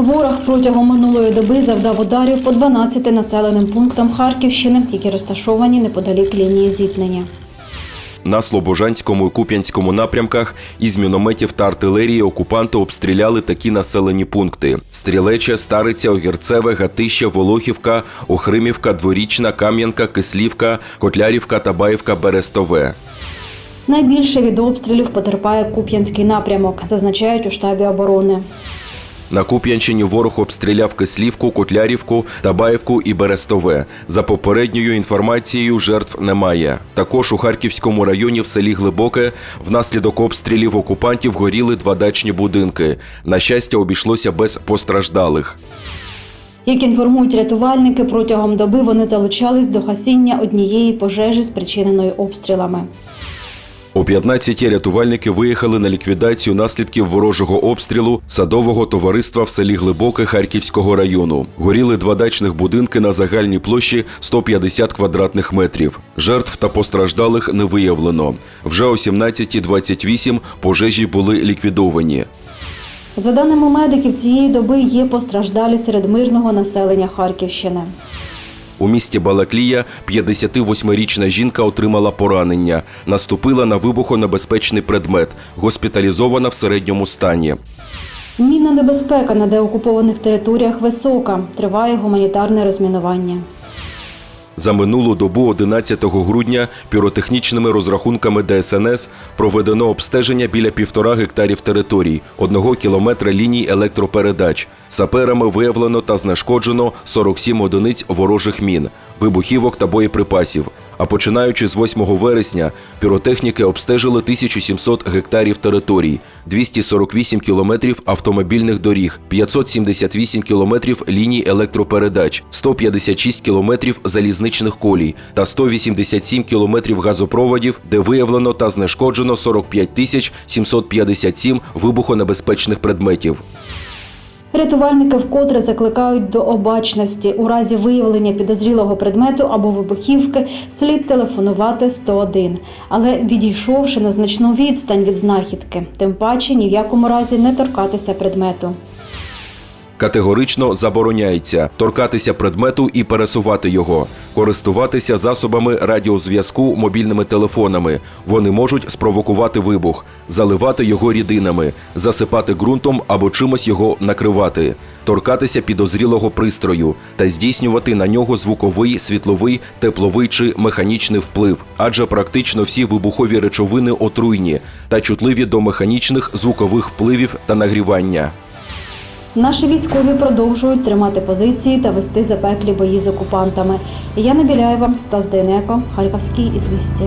Ворог протягом минулої доби завдав ударів по 12 населеним пунктам Харківщини, які розташовані неподалік лінії зіткнення. На Слобожанському і Куп'янському напрямках із мінометів та артилерії окупанти обстріляли такі населені пункти: Стрілече, Стариця, Огірцеве, Гатище, Волохівка, Охримівка, Дворічна, Кам'янка, Кислівка, Котлярівка, Табаївка, Берестове. Найбільше від обстрілів потерпає Куп'янський напрямок, зазначають у штабі оборони. На Куп'янщині ворог обстріляв Кислівку, Котлярівку, Табаївку і Берестове. За попередньою інформацією, жертв немає. Також у Харківському районі в селі Глибоке внаслідок обстрілів окупантів горіли два дачні будинки. На щастя, обійшлося без постраждалих. Як інформують рятувальники, протягом доби вони залучались до гасіння однієї пожежі, спричиненої обстрілами. О 15-ті рятувальники виїхали на ліквідацію наслідків ворожого обстрілу садового товариства в селі Глибоке Харківського району. Горіли два дачних будинки на загальній площі 150 квадратних метрів. Жертв та постраждалих не виявлено. Вже о 17.28 пожежі були ліквідовані. За даними медиків, цієї доби є постраждалі серед мирного населення Харківщини. У місті Балаклія 58-річна жінка отримала поранення, наступила на вибухонебезпечний предмет, госпіталізована в середньому стані. Мінна небезпека на деокупованих територіях висока. Триває гуманітарне розмінування. За минулу добу 11 грудня піротехнічними розрахунками ДСНС проведено обстеження біля півтора гектарів територій, одного кілометра ліній електропередач. Саперами виявлено та знешкоджено 47 одиниць ворожих мін, вибухівок та боєприпасів. А починаючи з 8 вересня, піротехніки обстежили 1700 гектарів територій, 248 кілометрів автомобільних доріг, 578 кілометрів ліній електропередач, 156 кілометрів залізничних колій та 187 кілометрів газопроводів, де виявлено та знешкоджено 45 тисяч 757 вибухонебезпечних предметів. Рятувальники вкотре закликають до обачності. У разі виявлення підозрілого предмету або вибухівки слід телефонувати 101, але відійшовши на значну відстань від знахідки, тим паче ні в якому разі не торкатися предмету. Категорично забороняється торкатися предмету і пересувати його, користуватися засобами радіозв'язку мобільними телефонами. Вони можуть спровокувати вибух, заливати його рідинами, засипати ґрунтом або чимось його накривати, торкатися підозрілого пристрою та здійснювати на нього звуковий, світловий, тепловий чи механічний вплив, адже практично всі вибухові речовини отруйні та чутливі до механічних звукових впливів та нагрівання. Наші військові продовжують тримати позиції та вести запеклі бої з окупантами. Яна Біляєва, Стас Дейнеко, Харківський ізвісті.